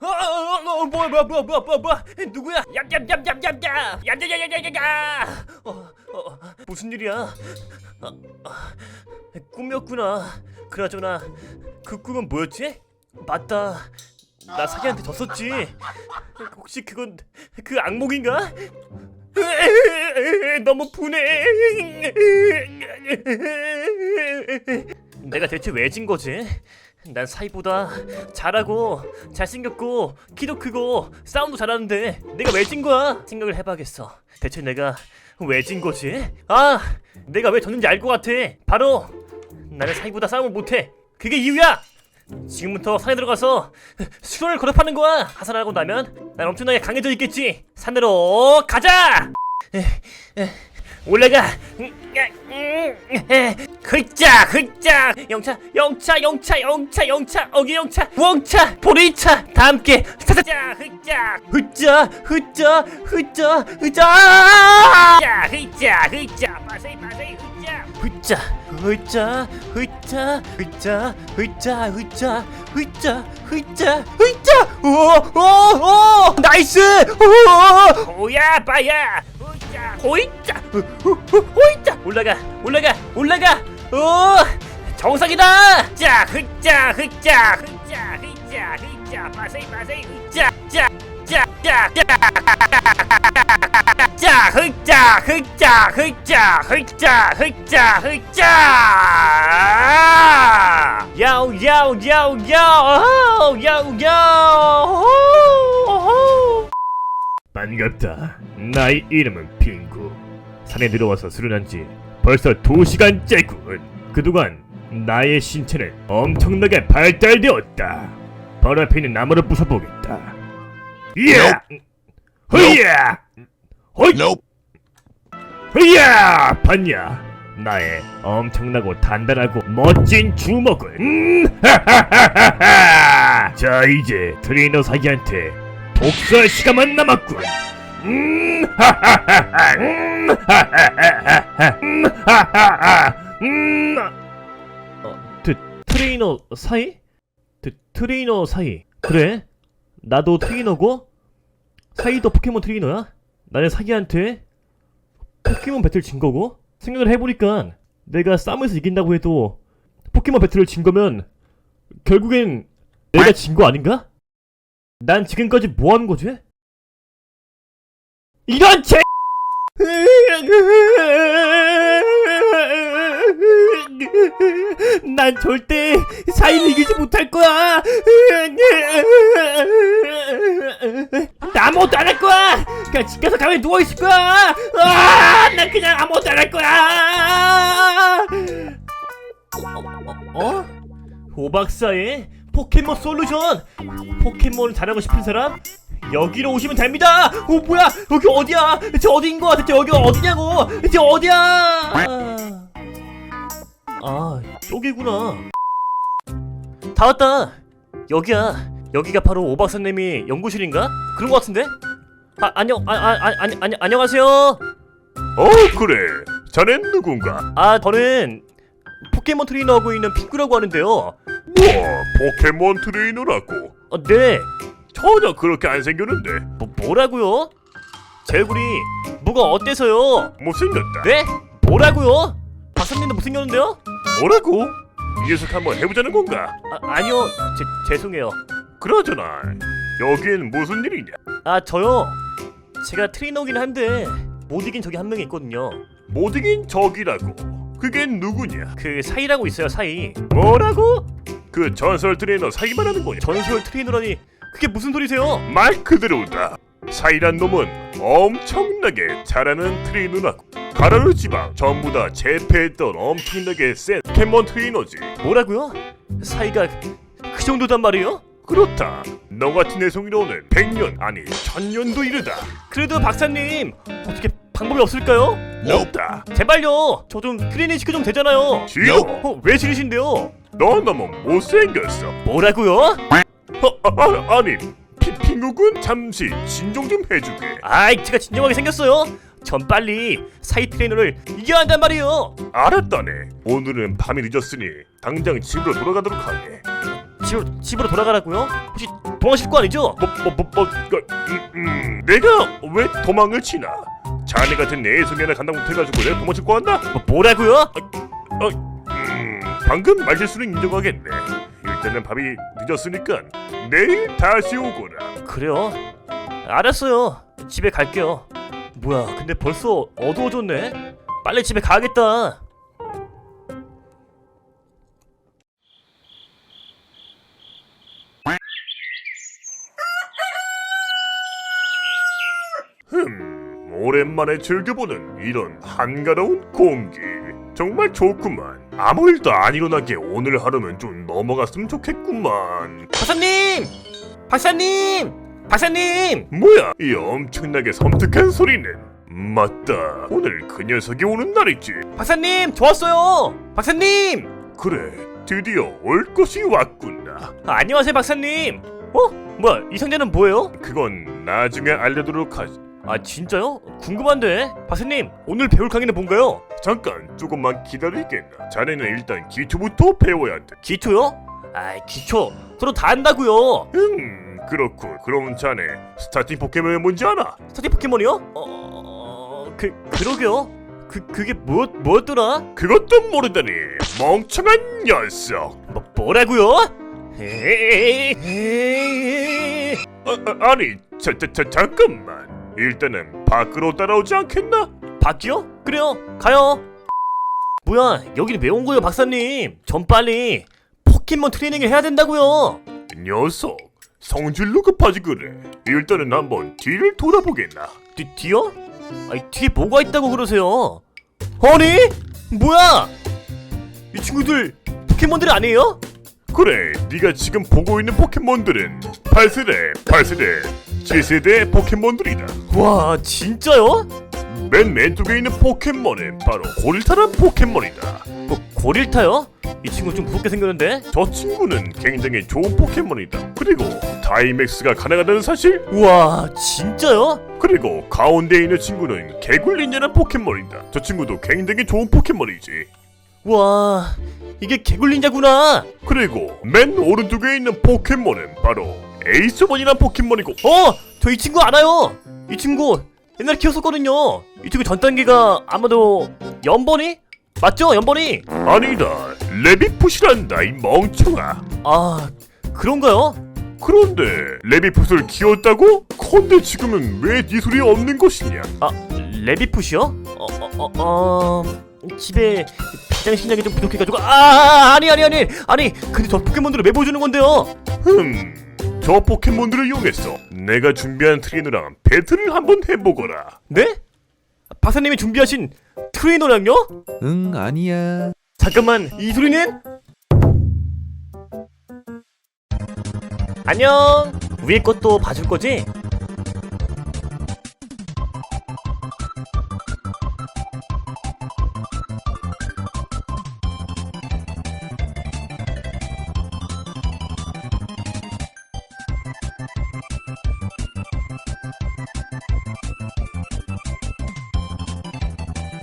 어, 뭐야 뭐야 뭐야 뭐야 뭐야 뭐야 누구야 얌얌얌얌얌야 얌얌얌얌얌야 어, 어, 무슨 일이야? 아, 아, 꿈이었구나. 그나저나 그 꿈은 뭐였지? 맞다. 나 사기한테 졌었지. 혹시 그건 그 악몽인가? 너무 분해 내가 대체 왜 진 거지? 난 사이보다 잘하고 잘생겼고 키도 크고 싸움도 잘하는데 내가 왜 진 거야? 생각을 해봐야겠어. 대체 내가 왜 진 거지? 아, 내가 왜 졌는지 알 것 같아. 바로 나는 사이보다 싸움을 못해. 그게 이유야. 지금부터 산에 들어가서 수련을 거듭하는 거야. 하산하고 나면 난 엄청나게 강해져 있겠지. 산으로 가자. 올라가. 흑자, 흑자, 영차, 영차, 영차, 영차, 영차, 어기 영차, 우엉차, 보리차, 다 함께 사사자, 흑자, 흑자, 흑자, 흑자, 흑자, 흑자, 흑자, 마세이, 마세이, 흑자, 흑자, 흑자, 흑자, 흑자, 흑자, 흑자, 흑자, 흑자, 흑자, 오, 오, 오, 나이스, 오, 오야, 빠야. 호이자 호이자 호이자 올라가 올라가 올라가! 오! 정상이다! 자 흑자 흑자 흑자 흑자 흑자 마세이 마세이 흑자 자자자 흑자 흑자 흑자 흑자 흑자 흑자! 야우 야우 야우 야우 야우 야우 반갑다. 나의 이름은 핑구. 산에 들어와서 수련한 지 벌써 두 시간째군. 그동안 나의 신체는 엄청나게 발달되었다. 바로 앞에 있는 나무를 부숴보겠다. 이야! 허이야! 허이! 허이야! 봤냐? 나의 엄청나고 단단하고 멋진 주먹을. 음, 하하하하하! 자 이제 트레이너 사기한테 복수할 시간만 남았군. 어, 트, 트레이너 사이? 트, 트레이너 사이. 그래? 나도 트레이너고? 사이도 포켓몬 트레이너야? 나는 사기한테 포켓몬 배틀 진 거고? 생각을 해보니까 내가 싸움에서 이긴다고 해도 포켓몬 배틀을 진 거면 결국엔 내가 진 거 아닌가? 난 지금까지 뭐 하는 거지? 이런 제 난 절대 사이를 이기지 못할 거야. 나 아무것도 안 할 거야. 그냥 집 가서 가만히 누워 있을 거야. 아, 난 그냥 아무것도 안 할 거야. 어? 어? 오박사의 포켓몬 솔루션. 포켓몬을 잘하고 싶은 사람 여기로 오시면 됩니다. 어 뭐야? 여기 어디야? 대체 어디인 거야? 대체 여기가 어디냐고? 대체 어디야? 아, 아 여기구나. 다 왔다. 여기야. 여기가 바로 오박사님이 연구실인가? 그런 거 같은데? 아 안녕 아아아 아니 아니 안녕하세요. 어 그래 자넨 누군가 아 저는 포켓몬 트레이너 하고 있는 핑크라고 하는데요. 뭐 포켓몬 트레이너라고 어, 네. 전혀 그렇게 안 생겼는데 뭐 뭐라고요? 제 얼굴이 뭐가 어때서요? 못생겼다 네? 뭐라고요? 박사님도 못생겼는데요? 뭐라고? 이 녀석 한번 해보자는 건가 아, 아니요 제, 죄송해요 그러잖아 여긴 무슨 일이냐 아 저요 제가 트레이너긴 한데 못 이긴 적이 한 명이 있거든요 못 이긴 적이라고 그게 누구냐 그 사이라고 있어요 사이 뭐라고? 그 전설 트레이너 사기만 하는 거냐 전설 트레이너라니 그게 무슨 소리세요? 말 그대로다 사이란 놈은 엄청나게 잘하는 트레이너라고 가라르 지방 전부 다 제패했던 엄청나게 센 포켓몬 트레이너지 뭐라고요? 사이가 그 정도단 말이에요? 그렇다 너 같은 애송이로는 100년 아니 1000년도 이르다 그래도 박사님 어떻게 방법이 없을까요? 없다 제발요 저 좀 트레이닝 시켜 좀 되잖아요 싫어 어, 왜 싫으신데요? 너 너무 못생겼어 뭐라고요? 어, 아, 아, 아니 피, 핑구군 잠시 진정 좀 해주게 아이 제가 진정하게 생겼어요 전 빨리 사이 트레이너를 이겨야 한단 말이에요. 알았다네. 오늘은 밤이 늦었으니 당장 집으로 돌아가도록 하게. 집으로 집으로 돌아가라고요? 혹시 도망칠 거 아니죠? 뭐, 뭐, 뭐, 뭐, 그, 음, 음, 내가 왜 도망을 치나? 자네 같은 애송이 하나 간다고 못해가지고 내가 도망칠 거 같나? 뭐, 뭐라고요? 음, 방금 말실수는 인정하겠네. 일단은 밤이 늦었으니까 내일 다시 오거라. 그래요? 알았어요. 집에 갈게요. 뭐야? 근데 벌써 어두워졌네. 빨리 집에 가야겠다. 흠, 오랜만에 즐겨보는 이런 한가로운 공기. 정말 좋구만. 아무 일도 안 일어나게 오늘 하루는 좀 넘어갔으면 좋겠구만. 박사님! 박사님! 박사님! 뭐야, 이 엄청나게 섬뜩한 소리는? 맞다. 오늘 그 녀석이 오는 날이지. 박사님! 좋았어요! 박사님! 그래, 드디어 올 것이 왔구나. 아, 안녕하세요, 박사님. 어? 뭐야? 이 상자는 뭐예요? 그건 나중에 알려두도록 하지. 아, 진짜요? 궁금한데. 박사님, 오늘 배울 강의는 뭔가요? 잠깐 조금만 기다리겠나. 자네는 일단 기초부터 배워야 돼. 기초요? 아, 기초. 서로 다 한다고요. 음, 그렇군. 그럼 자네 스타팅 포켓몬이 뭔지 알아? 스타팅 포켓몬이요? 어, 어, 그 그러게요. 그 그게 뭐 뭐였더라? 그것도 모르다니 멍청한 녀석. 뭐 뭐라고요? 에이, 에이. 아, 아, 아니, 자, 자, 자, 잠깐만. 일단은 밖으로 따라오지 않겠나? 바뀌어? 그래요. 가요. 뭐야? 여기는 왜온 거예요, 박사님? 전 빨리 포켓몬 트레이닝을 해야 된다고요. 녀석, 성질로 급하지 그래. 일단은 한번 뒤를 돌아보겠나. 뒤 뒤요? 아니 뒤에 뭐가 있다고 그러세요? 아니 뭐야? 이 친구들 포켓몬들 아니에요? 그래, 네가 지금 보고 있는 포켓몬들은 8세대, 8세대, 7세대 포켓몬들이다. 와 진짜요? 맨 왼쪽에 있는 포켓몬은 바로 고릴타란 포켓몬이다. 뭐 고릴타요? 이 친구 좀 무섭게 생겼는데? 저 친구는 굉장히 좋은 포켓몬이다. 그리고 다이맥스가 가능하다는 사실? 우와 진짜요? 그리고 가운데 있는 친구는 개굴린이라는 포켓몬이다. 저 친구도 굉장히 좋은 포켓몬이지. 우와 이게 개굴린자구나 그리고 맨 오른쪽에 있는 포켓몬은 바로 에이스본이라는 포켓몬이고 어! 저 이 친구 알아요 이 친구 옛날에 키웠었거든요 이 친구 전 단계가 아마도 연번이? 맞죠 연번이? 아니다 레비풋이란다 이 멍청아 아 그런가요? 그런데 레비풋을 키웠다고? 컨데 지금은 왜 네 소리 없는 것이냐 아 레비풋이요? 어, 어, 어, 어... 집에 비장식량이 좀 부족해가지고 아 아니 아니 아니 아니 근데 저 포켓몬들을 왜 보여주는 건데요? 흠 저 포켓몬들을 이용해서 내가 준비한 트레이너랑 배틀을 한번 해보거라 네? 박사님이 준비하신 트레이너랑요? 응 아니야 잠깐만 이 소리는? 안녕 위에 것도 봐줄 거지?